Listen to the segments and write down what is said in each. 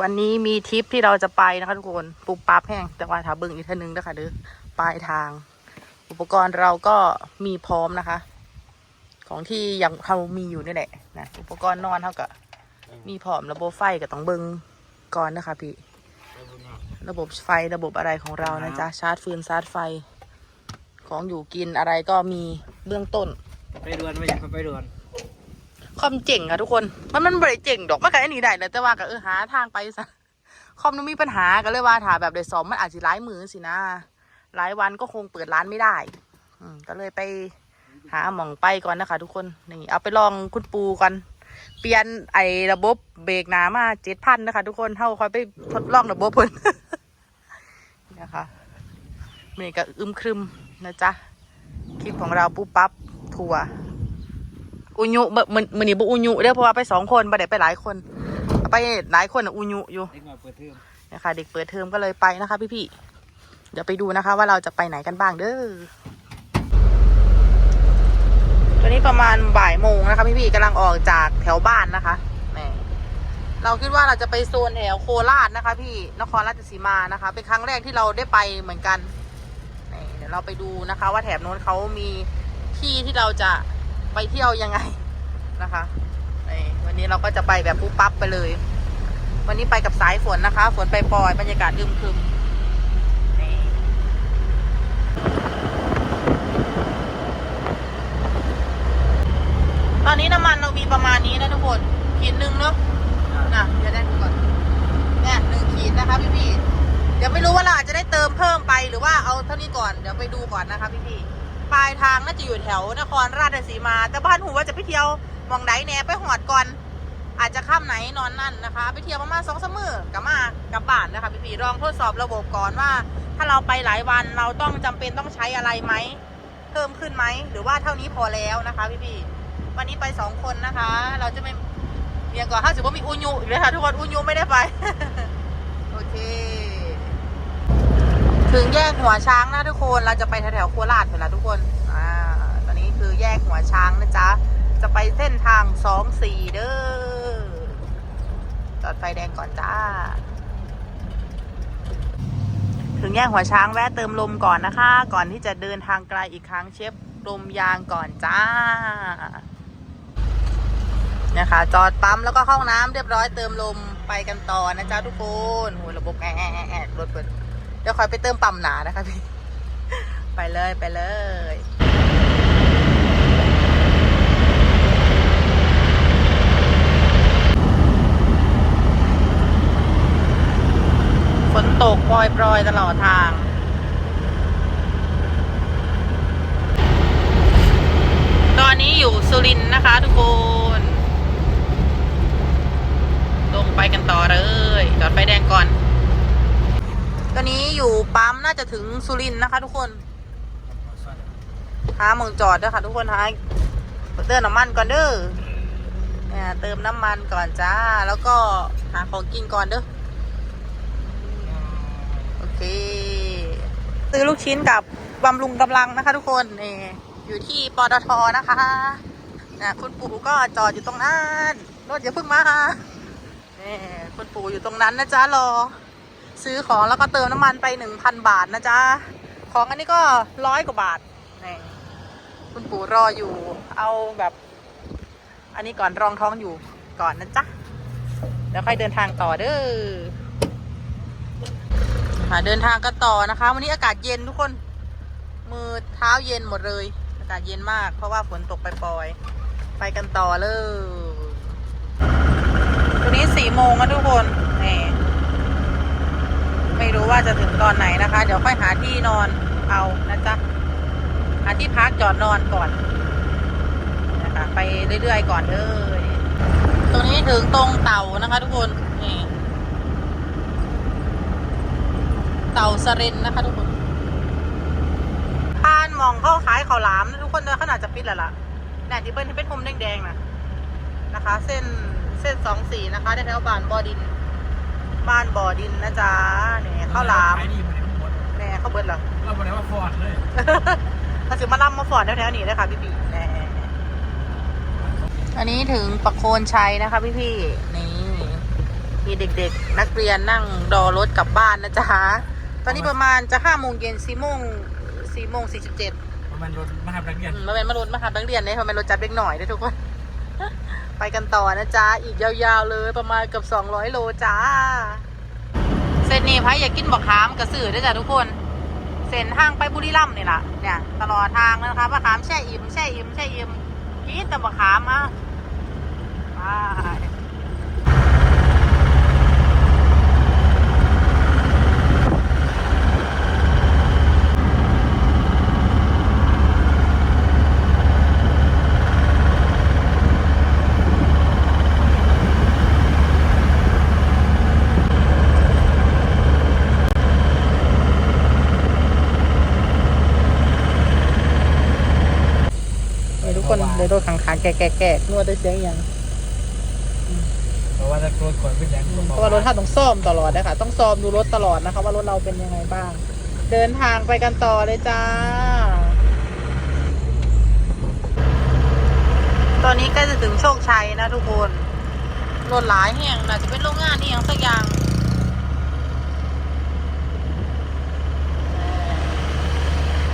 วันนี้มีทริปที่เราจะไปนะคะทุกคนปุบปั๊บแห้งแต่ว่าถ้าเบิ่งอีกเท่านึงนะคะเด้อปลายทาง อุปกรณ์เราก็มีพร้อมนะคะ ของที่ยังเรามีอยู่นี่แหละนะอุปกรณ์นอนเท่ากับมีพร้อมระบบไฟก็ต้องเบิ่งก่อนนะคะพี่ ระบบไฟระบบอะไรของเรานะจ๊ะชาร์จฟืนชาร์จไฟ ของอยู่กินอะไรก็มีเบื้องต้น ไปดวนไม่อยากไปดวน ความเจ๋งอะทุกคน มันมันบริเจ๋งดอกมันก็ไอ้นี่ได้เลยแต่ว่าก็เออหาทางไปซะคอมนู้มีปัญหาก็เลยว่าถาแบบเดยซ้อมมันอาจจะร้ายมือสินะหลายวันก็คงเปิดร้านไม่ได้ อืก็เลยไปหาหม่องไปก่อนนะคะ ทุกคนนี่เอาไปลองคุณปูก่อนเปลี่ยนไอ้ระบบเบรกหนามาเจ็ดพันนะคะ ทุกคนเท่าคอยไปทดลองระบบเพิ่นนะคะนี่ก็อึมครึมนะจ๊ะคลิปของเราปุ๊บปั๊บทัวร์ อุญุเบมือมือนี้บุอุญุเด้อเพราะว่าไปสองคนบ่ได้ไปหลายคน ไปหลายคนอะอุญุอยู่เด็กมาเปิดเทอมนะคะเด็กเปิดเทอมก็เลยไปนะคะพี่พี่ๆเดี๋ยวไปดูนะคะ ว่าเราจะไปไหนกันบ้างเด้อตอนนี้ประมาณบ่ายโมงนะคะพี่พี่ๆกำลังออกจากแถวบ้านนะคะแหมเราคิดว่าเราจะไปโซนแถวโคราชนะคะ พี่นครราชสีมานะคะ เป็นครั้งแรกที่เราได้ไปเหมือนกันนี่เดี๋ยวเราไปดูนะคะ ว่าแถบโน้นเขามีที่ที่เราจะ ไปเที่ยวยังไงนะคะวันนี้เราก็จะไปแบบปุ๊บปั๊บไปเลย วันนี้ไปกับสายฝนนะคะ ฝนไปปล่อยบรรยากาศอึมครึมตอนนี้น้ำมันเรามีประมาณนี้นะทุกคนขีดหนึ่งเนาะนะเดี๋ยวได้ดูก่อนเนี่ยหนึ่งขีดนะคะพี่พี่เดี๋ยวไม่รู้ว่าเราอาจจะได้เติมเพิ่มไปหรือว่าเอาเท่านี้ก่อน เดี๋ยวไปดูก่อนนะคะพี่พี่ ปลายทางน่าจะอยู่แถวนครราชสีมา แต่บ้านหูว่าจะไปเที่ยวมองไหนแหน่ไปหอดก่อน อาจจะข้ามไหนนอนนั่นนะคะ ไปเที่ยวประมาณสองสามมื้อกลับมากลับบ้านนะคะพี่พีลองทดสอบระบบก่อนว่า ถ้าเราไปหลายวันเราต้องจำเป็นต้องใช้อะไรไหมเพิ่มขึ้นไหมหรือว่าเท่านี้พอแล้วนะคะพี่พีวันนี้ไปสองคนนะคะ เราจะไม่เรียงก่อนถ้าถือว่ามีอุญุอีกเลยค่ะทุกคนอุญุไม่ได้ไป โอเค ถึงแยกหัวช้างนะทุกคน เราจะไปแถวๆโคราชเถอะละทุกคน อ่า ตอนนี้คือแยกหัวช้างนะจ๊ะ จะไปเส้นทางสองสี่เด้อ จอดไฟแดงก่อนจ้า ถึงแยกหัวช้างแวะเติมลมก่อนนะคะ ก่อนที่จะเดินทางไกลอีกครั้งเช็คลมยางก่อนจ้านี่ยค่ะจอดปั๊มแล้วก็เข้าห้องน้ำเรียบร้อยเติมลมไปกันต่อนะจ๊ะทุกคนโหระบบแอะแอะแอะแอะรถเปิด เดี๋ยวคอยไปเติมปั๊มหนานะคะพี่ ไปเลยไปเลยฝนตกปล่อยๆตลอดทางตอนนี้อยู่สุรินนะคะทุกคน ลงไปกันต่อเลยจอดไฟแดงก่อน ตอนนี้อยู่ปั๊มน่าจะถึงสุรินทร์นะคะ ทุกคนหาหมองจอดด้วยค่ะ ทุกคนหาเติมน้ำมันก่อนเด้อเนี่ยเติมน้ำมันก่อนจ้า แล้วก็หาของกินก่อนเด้อโอเค ซื้อลูกชิ้นกับบำรุงกำลังนะคะ ทุกคนนี่อยู่ที่ปตทนะคะนะคุณปู่ก็จอดอยู่ตรงนั้นรถอย่าเพิ่งมานี่คุณปู่อยู่ตรงนั้นนะจ๊ะรอ ซื้อของแล้วก็เติมน้ำมันไปหนึ่งพันบาทนะจ๊ะ ของอันนี้ก็ร้อยกว่าบาทนี่คุณปู่รออยู่เอาแบบ อันนี้ก่อนรองท้องอยู่ก่อนนะจ๊ะเดี๋ยวค่อยเดินทางต่อเด้อค่ะเดินทางกันต่อนะคะ วันนี้อากาศเย็นทุกคน มือเท้าเย็นหมดเลย อากาศเย็นมากเพราะว่าฝนตกไปปล่อยๆไปกันต่อเลยวันนี้สี่โมงนะทุกคนนี่ ไม่รู้ว่าจะถึงตอนไหนนะคะ เดี๋ยวค่อยหาที่นอนเอานะจ๊ะหาที่พักจอดนอนก่อนนะคะไปเรื่อยๆก่อนเลยตรงนี้ถึงตรงเต่านะคะ ทุกคนนี่เต่าสเรนนะคะ ทุกคนพานมองเข้าขายข้าวหลามทุกคนเลยขนาดจะปิดแล้วล่ะแหน่ที่เบิ้ลที่เป็นพรมแดงๆนะนะคะ เส้นเส้นสองสีนะคะแถวบานบอดิน บ้านบ่อดินนะจ๊ะเนี่ยข้าวหลามขายดีมาในหมดแหน่ข้าวเบิ้ลเหรอเราบอกเลยว่าฟอร์ดเลยเขาจะมาล่ำมาฟอดแถวๆนี้เลยค่ะพี่ปีแหน่อันนี้ถึงปักโคนชัยนะคะพี่พี่ๆนี่มีเด็กๆ นักเรียนนั่งรอรถกลับบ้านนะจ๊ะตอนนี้ประมาณจะห้าโมงเย็นสี่โมงสี่โมงสี่สิบเจ็ดประมาณรถมหาวิทยาลัยมาเป็นมารถมาหานักเรียนเนี่ยมาเป็นรถจับเด็กหน่อยด้วยทุกคน ไปกันต่อนะจ๊ะ อีกยาวๆเลยประมาณเกือบสองร้อยโลจ้า เส้นนี้พายอยากกินบักขามกระสือด้วยจ้ะทุกคน เส้นทางไปบุรีรัมย์นี่แหละเนี่ยตลอดทางนะคะบักขามแช่อิ่มแช่อิ่มแช่อิ่มกินแต่บักขามอะไป กคนเลยรถขังขานแก่แก่แก่นวดได้เสียงอย่างเพราะว่าถ้ารถก่อนเป็นอย่างเพราะว่ารถท่าต้องซ่อมตลอดนะคะต้องซ่อมดูรถตลอดนะคะว่ารถเราเป็นยังไงบ้าง เดินทางไปกันต่อเลยจ้า ตอนนี้ใกล้จะถึงโชคชัยนะทุกคนรถหลายแห่งน่าจะเป็นโรงงานนี่อย่างสักอย่าง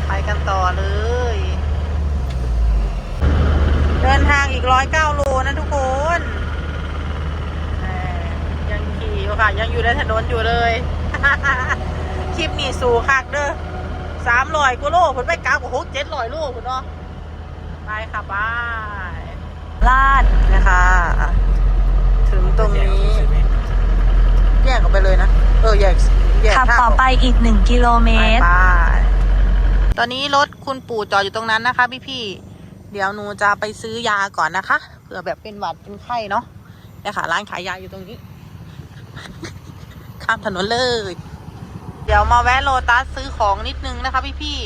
ไปกันต่อเลย เดินทางอีกร้อยเก้าโลนะทุกคนแหมยังขี่อยู่ค่ะ ยังอยู่ในถนนอยู่เลย คลิปนี้สู่คักเด้อสามร้อยกว่าโลผลไปกลับกับหกเจ็ดร้อยโลคุณเนาะไปค่ะบายลาดนะคะ ถึงตรงนี้ แยกออกไปเลยนะ เออแยกแยกขับทางต่อออกไปอีก1กิโลเมตรไปตอนนี้รถคุณปู่จอดอยู่ตรงนั้นนะคะพี่พี่ๆ เดี๋ยวหนูจะไปซื้อยาก่อนนะคะ เผื่อแบบเป็นหวัดเป็นไข้เนาะเนี่ยค่ะ ร้านขายยาอยู่ตรงนี้ ข้ามถนนเลย เดี๋ยวมาแวะโลตัสซื้อของนิดนึงนะคะพี่พี่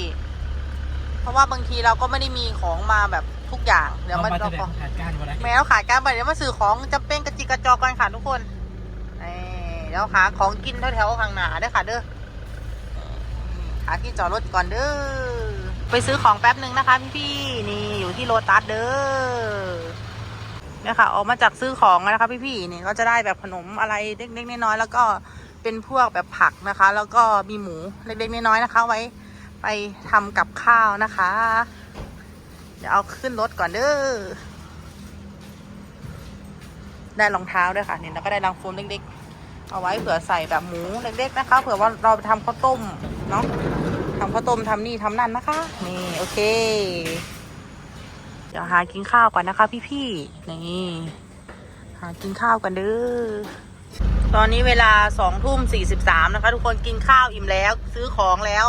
ๆเพราะว่าบางทีเราก็ไม่ได้มีของมาแบบทุกอย่าง เดี๋ยวเรามันมาเราจะก็ขาดการมาได้แมวขายการไปเดี๋ยวมาซื้อของจะเป็นกระจิกกระจอกกันค่ะทุกคนนี่เดี๋ยวหาของกินแถวๆข้างหน้าเด้อค่ะเด้อหาที่จอดรถก่อนเด้อ ไปซื้อของแป๊บหนึ่งนะคะพี่ๆนี่อยู่ที่โลตัสเด้อเนี่ยค่ะ ออกมาจากซื้อของนะคะพี่ๆนี่ก็จะได้แบบขนมอะไรเล็กๆน้อยๆแล้วก็เป็นพวกแบบผักนะคะ แล้วก็มีหมูเล็กๆน้อยๆนะคะ ไว้ไปทำกับข้าวนะคะ เดี๋ยวเอาขึ้นรถก่อนเด้อได้รองเท้าด้วยค่ะเนี่ยแล้วก็ได้รางโฟมเล็กๆ เอาไว้เผื่อใส่แบบหมูเล็กๆนะคะ เผื่อว่าเราไปทำข้าวต้มเนาะำข้าวต้มทำนี่ทำนั่นนะคะ นี่ โอเค เดี๋ยวหากินข้าวก่อนนะคะ พี่ๆ นี่ หากินข้าวกันเด้อ ตอนนี้เวลาสองทุ่มสี่สิบสามนะคะ ทุกคนกินข้าวอิ่มแล้ว ซื้อของแล้ว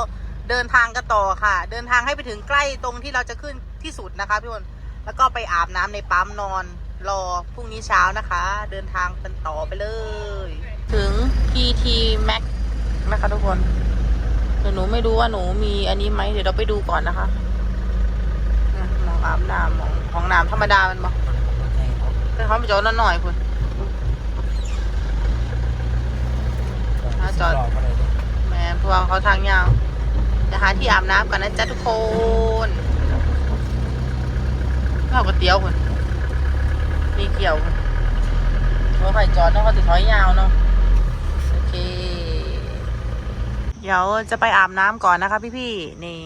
เดินทางกันต่อค่ะ เดินทางให้ไปถึงใกล้ตรงที่เราจะขึ้นที่สุดนะคะพี่คนแล้วก็ไปอาบน้ำในปั๊มนอนรอพรุ่งนี้เช้านะคะ เดินทางกันต่อไปเลย ถึง PT Max นะคะทุกคน แต่หนูไม่รู้ว่าหนูมีอันนี้ไหมเดี๋ยวเราไปดูก่อนนะคะมองอาบน้ำมองของน้ำธรรมดามันบอกแต่เขาไปจอดนหน่อยคุณอ่าจอดแม่เพราะว่าเขาทางยาวจะหาที่อาบน้ำก่อนนะจ๊ะทุกคนข้าวก๋วยเตี๋ยวคุณมีเกี่ยวคุณรถไฟจอดเนาะเขาติดถอยยาวเนาะโอเค เดี๋ยวจะไปอาบน้ำก่อนนะคะ พี่ๆนี่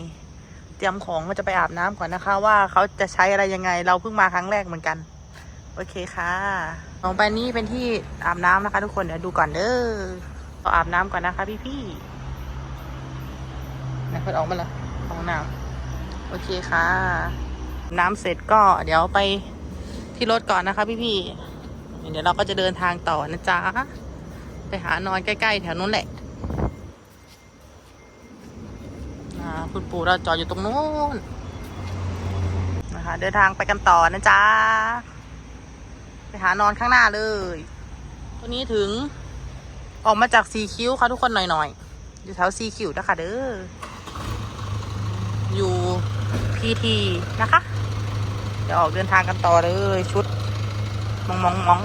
เตรียมของก็จะไปอาบน้ำก่อนนะคะ ว่าเขาจะใช้อะไรยังไง เราเพิ่งมาครั้งแรกเหมือนกัน โอเคค่ะลงไปนี่เป็นที่อาบน้ำนะคะ ทุกคนเดี๋ยวดูก่อนเด้อเราอาบน้ำก่อนนะคะ พี่ๆนะเพิ่นออกมาและของน้ำโอเคค่ะ น้ำเสร็จก็เดี๋ยวไปที่รถก่อนนะคะ พี่ๆเดี๋ยวเราก็จะเดินทางต่อนะจ๊ะไปหานอนใกล้ๆแถวนู้นแหละ คุณปู่เราจอดอยู่ตรงนู้นนะคะ เดินทางไปกันต่อนะจ๊ะ ไปหานอนข้างหน้าเลย ตัวนี้ถึงออกมาจากซีคิ้วค่ะทุกคนหน่อยๆ อยู่แถวซีคิ้วนะคะเด้อ อยู่พีทีนะคะ เดี๋ยวออกเดินทางกันต่อเลยชุด มองมองมอง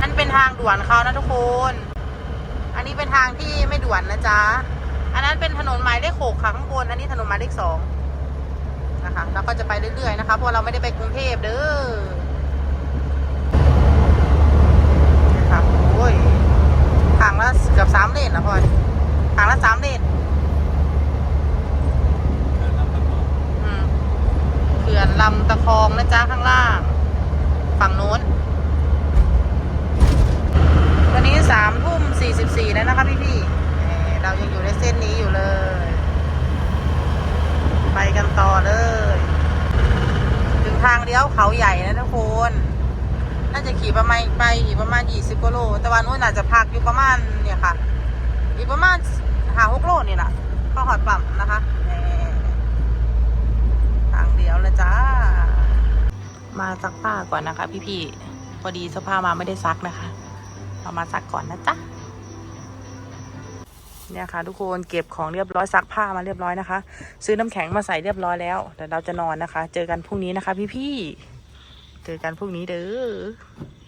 นั่นเป็นทาง ด่วนเขานะทุกคน อันนี้เป็นทางที่ไม่ด่วนนะจ๊ะ อันนั้นเป็นถนนหมายเลขหกค่ะข้างบน อันนี้ถนนหมายเลขสองนะคะ เราก็จะไปเรื่อยๆนะคะ เพราะเราไม่ได้ไปกรุงเทพเด้อนะคะโอ้ยทางละเกือบสามเลนนะพ่อทางละสามเลน อืมเขื่อนลำตะคองนะจ๊ะข้างล่าง ฝั่งโน้น วันนี้สามทุ่มสี่สิบสี่ แล้วนะคะพี่พี่ๆเรายังอยู่ในเส้นนี้อยู่เลย ไปกันต่อเลย ถึงทางเลี้ยวเขาใหญ่นะทุกคนน่าจะขี่ประมาณไปอีกประมาณยี่สิบกิโล แต่วันนู้นอาจจะพักอยู่ประมาณเนี่ยค่ะ อีกประมาณหาหกโลนี่แหละก็หอดปั๊มนะคะทางเดียวเลยจ้า มาซักผ้าก่อนนะคะ พี่ๆพอดีเสื้อผ้ามาไม่ได้ซักนะคะ เอามาซักก่อนนะจ๊ะ เนี่ยค่ะ ทุกคนเก็บของเรียบร้อยซักผ้ามาเรียบร้อยนะคะ ซื้อน้ำแข็งมาใส่เรียบร้อยแล้วแต่เราจะนอนนะคะ เจอกันพรุ่งนี้นะคะ พี่ๆเจอกันพรุ่งนี้เด้อ